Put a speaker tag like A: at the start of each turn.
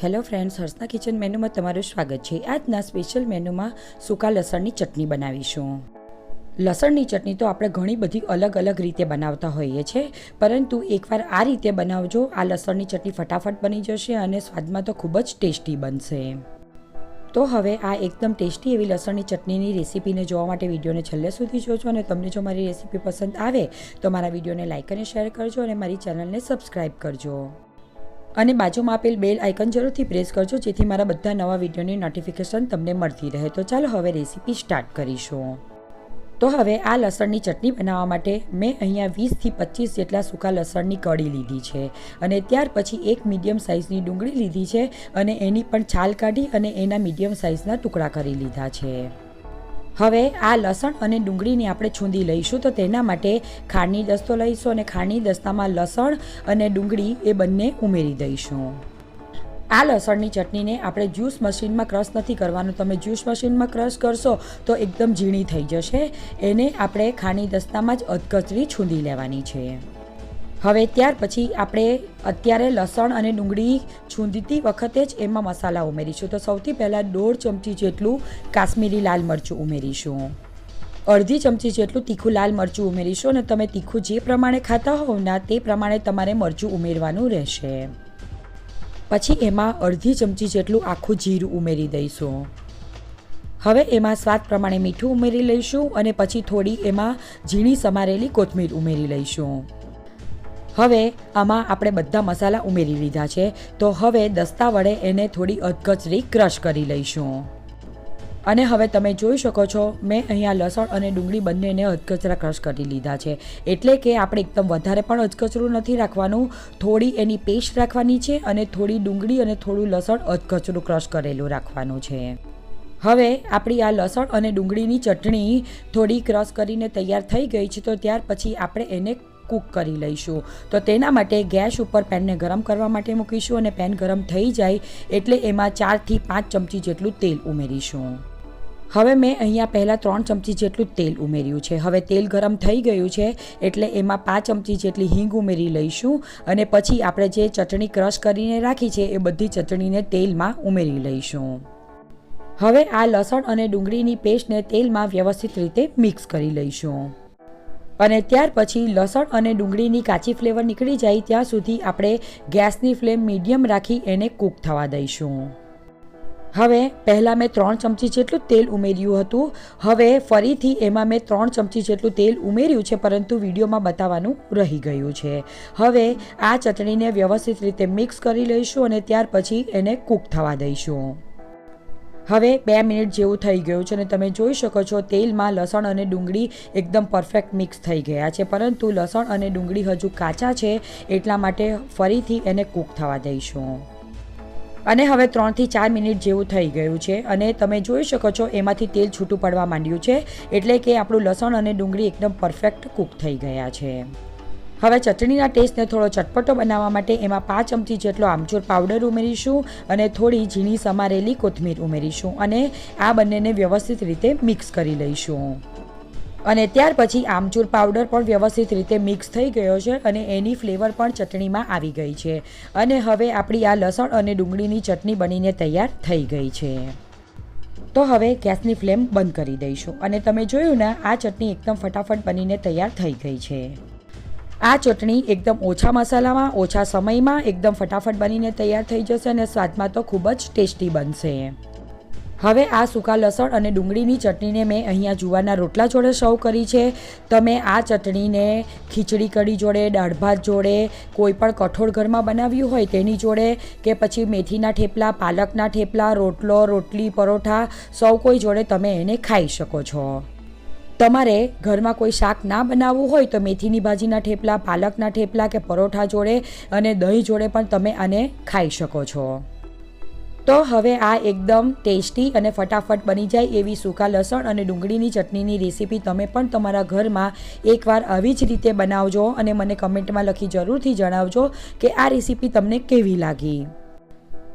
A: Hello friends, હર્ષના kitchen મેનુમાં તમારું સ્વાગત છે. આજના સ્પેશિયલ મેનુમાં સૂકા લસણની ચટણી બનાવીશું. લસણની ચટણી તો આપણે ઘણી બધી અલગ અલગ રીતે બનાવતા હોઈએ છીએ પરંતુ એકવાર આ રીતે બનાવજો, આ લસણની ચટણી ફટાફટ બની જશે અને સ્વાદમાં તો ખૂબ જ ટેસ્ટી બનશે. તો હવે આ એકદમ ટેસ્ટી એવી લસણની ચટણીની રેસીપીને જોવા માટે વિડીયોને છેલ્લે સુધી જોજો અને તમને જો મારી રેસીપી પસંદ આવે, તો મારા વિડીયોને લાઇક અને શેર કરજો અને મારી ચેનલને સબસ્ક્રાઈબ કરજો. અને બાજુમાં આપેલ બેલ આઇકન જરૂરથી પ્રેસ કરજો, જેથી મારા બધા નવા વિડીયોની નોટિફિકેશન તમને મળતી રહે. તો ચાલો હવે રેસીપી સ્ટાર્ટ કરીશું. તો હવે આ લસણની ચટણી બનાવવા માટે મેં અહીંયા વીસથી પચીસ જેટલા સૂકા લસણની કળી લીધી છે અને ત્યાર પછી એક મીડિયમ સાઇઝની ડુંગળી લીધી છે અને એની પણ છાલ કાઢી અને એના મીડિયમ સાઇઝના ટુકડા કરી લીધા છે. હવે આ લસણ અને ડુંગળીને આપણે છૂંદી લઈશું તો તેના માટે ખાંડની દસ્તો લઈશું અને ખાંડની દસ્તામાં લસણ અને ડુંગળી એ બંને ઉમેરી દઈશું. આ લસણની ચટણીને આપણે જ્યુસ મશીનમાં ક્રશ નથી કરવાનું. તમે જ્યુસ મશીનમાં ક્રશ કરશો તો એકદમ ઝીણી થઈ જશે. એને આપણે ખાંડની દસ્તામાં જ અધકચરી છૂંદી લેવાની છે. હવે ત્યાર પછી આપણે અત્યારે લસણ અને ડુંગળી છૂંદતી વખતે જ એમાં મસાલા ઉમેરીશું. તો સૌથી પહેલાં દોઢ ચમચી જેટલું કાશ્મીરી લાલ મરચું ઉમેરીશું. અડધી ચમચી જેટલું તીખું લાલ મરચું ઉમેરીશું અને તમે તીખું જે પ્રમાણે ખાતા હોવ ના તે પ્રમાણે તમારે મરચું ઉમેરવાનું રહેશે. પછી એમાં અડધી ચમચી જેટલું આખું જીરું ઉમેરી દઈશું. હવે એમાં સ્વાદ પ્રમાણે મીઠું ઉમેરી લઈશું અને પછી થોડી એમાં ઝીણી સમારેલી કોથમીર ઉમેરી લઈશું. હવે આમાં આપણે બધા મસાલા ઉમેરી લીધા છે, તો હવે દસ્તા વડે એને થોડી અધકચરી ક્રશ કરી લઈશું. અને હવે તમે જોઈ શકો છો, મેં અહીંયા લસણ અને ડુંગળી બંનેને અધકચરા ક્રશ કરી લીધા છે. એટલે કે આપણે એકદમ વધારે પણ અધકચરું નથી રાખવાનું, થોડી એની પેસ્ટ રાખવાની છે અને થોડી ડુંગળી અને થોડું લસણ અધકચરું ક્રશ કરેલું રાખવાનું છે. હવે આપણી આ લસણ અને ડુંગળીની ચટણી થોડી ક્રશ કરીને તૈયાર થઈ ગઈ છે, તો ત્યાર પછી આપણે એને કૂક કરી લઈશું. તો તેના માટે ગેસ ઉપર પેનને ગરમ કરવા માટે મૂકીશું અને પેન ગરમ થઈ જાય એટલે એમાં ચારથી પાંચ ચમચી જેટલું તેલ ઉમેરીશું. હવે મેં અહીંયા પહેલાં ત્રણ ચમચી જેટલું તેલ ઉમેર્યું છે. હવે તેલ ગરમ થઈ ગયું છે એટલે એમાં પાંચ ચમચી જેટલી હિંગ ઉમેરી લઈશું અને પછી આપણે જે ચટણી ક્રશ કરીને રાખી છે એ બધી ચટણીને તેલમાં ઉમેરી લઈશું. હવે આ લસણ અને ડુંગળીની પેસ્ટને તેલમાં વ્યવસ્થિત રીતે મિક્સ કરી લઈશું. અને ત્યાર પછી લસણ અને ડુંગળીની કાચી ફ્લેવર નીકળી જાય ત્યાં સુધી આપણે ગેસની ફ્લેમ મીડિયમ રાખી એને કૂક થવા દઈશું. હવે પહેલાં મેં ત્રણ ચમચી જેટલું તેલ ઉમેર્યું હતું. હવે ફરીથી એમાં મેં ત્રણ ચમચી જેટલું તેલ ઉમેર્યું છે, પરંતુ વિડીયોમાં બતાવવાનું રહી ગયું છે. હવે આ ચટણીને વ્યવસ્થિત રીતે મિક્સ કરી લઈશું અને ત્યાર પછી એને કૂક થવા દઈશું. હવે બે મિનિટ જેવું થઈ ગયું છે અને તમે જોઈ શકો છો, તેલમાં લસણ અને ડુંગળી એકદમ પરફેક્ટ મિક્સ થઈ ગયા છે. પરંતુ લસણ અને ડુંગળી હજુ કાચા છે, એટલા માટે ફરીથી એને કૂક થવા દઈશું. અને હવે ત્રણથી ચાર મિનિટ જેવું થઈ ગયું છે અને તમે જોઈ શકો છો, એમાંથી તેલ છૂટું પડવા માંડ્યું છે, એટલે કે આપણું લસણ અને ડુંગળી એકદમ પરફેક્ટ કૂક થઈ ગયા છે. હવે ચટણીના ટેસ્ટને થોડો ચટપટો બનાવવા માટે એમાં પાંચ ચમચી જેટલો આમચૂર પાવડર ઉમેરીશું અને થોડી ઝીણી સમારેલી કોથમીર ઉમેરીશું અને આ બંનેને વ્યવસ્થિત રીતે મિક્સ કરી લઈશું. અને ત્યાર પછી આમચૂર પાવડર પણ વ્યવસ્થિત રીતે મિક્સ થઈ ગયો છે અને એની ફ્લેવર પણ ચટણીમાં આવી ગઈ છે. અને હવે આપણી આ લસણ અને ડુંગળીની ચટણી બનીને તૈયાર થઈ ગઈ છે. તો હવે ગેસની ફ્લેમ બંધ કરી દઈશું અને તમે જોયું ને આ ચટણી એકદમ ફટાફટ બનીને તૈયાર થઈ ગઈ છે. આ ચટણી એકદમ ઓછા મસાલામાં, ઓછા સમયમાં એકદમ ફટાફટ બનીને તૈયાર થઈ જશે અને સ્વાદમાં તો ખૂબ જ ટેસ્ટી બનશે. હવે આ સૂકા લસણ અને ડુંગળીની ચટણીને મેં અહીંયા જુવારના રોટલા જોડે સર્વ કરી છે. તમે આ ચટણીને ખીચડી કઢી જોડે, દાળ ભાત જોડે, કોઈ પણ કઠોળ ઘરમાં બનાવ્યું હોય તેની જોડે કે પછી મેથીના થેપલા પાલકના થેપલા રોટલો, રોટલી, પરોઠા, સૌ કોઈ જોડે તમે એને ખાઈ શકો છો. તમારે ઘરમાં કોઈ શાક ના બનાવવું હોય તો મેથીની ભાજીના થેપલા પાલકના થેપલા કે પરોઠા જોડે અને દહીં જોડે પણ તમે આને ખાઈ શકો છો. તો હવે આ એકદમ ટેસ્ટી અને ફટાફટ બની જાય એવી સૂકા લસણ અને ડુંગળીની ચટણીની રેસીપી તમે પણ તમારા ઘરમાં એકવાર આવી જ રીતે બનાવજો અને મને કમેન્ટમાં લખી જરૂરથી જણાવજો કે આ રેસીપી તમને કેવી લાગી.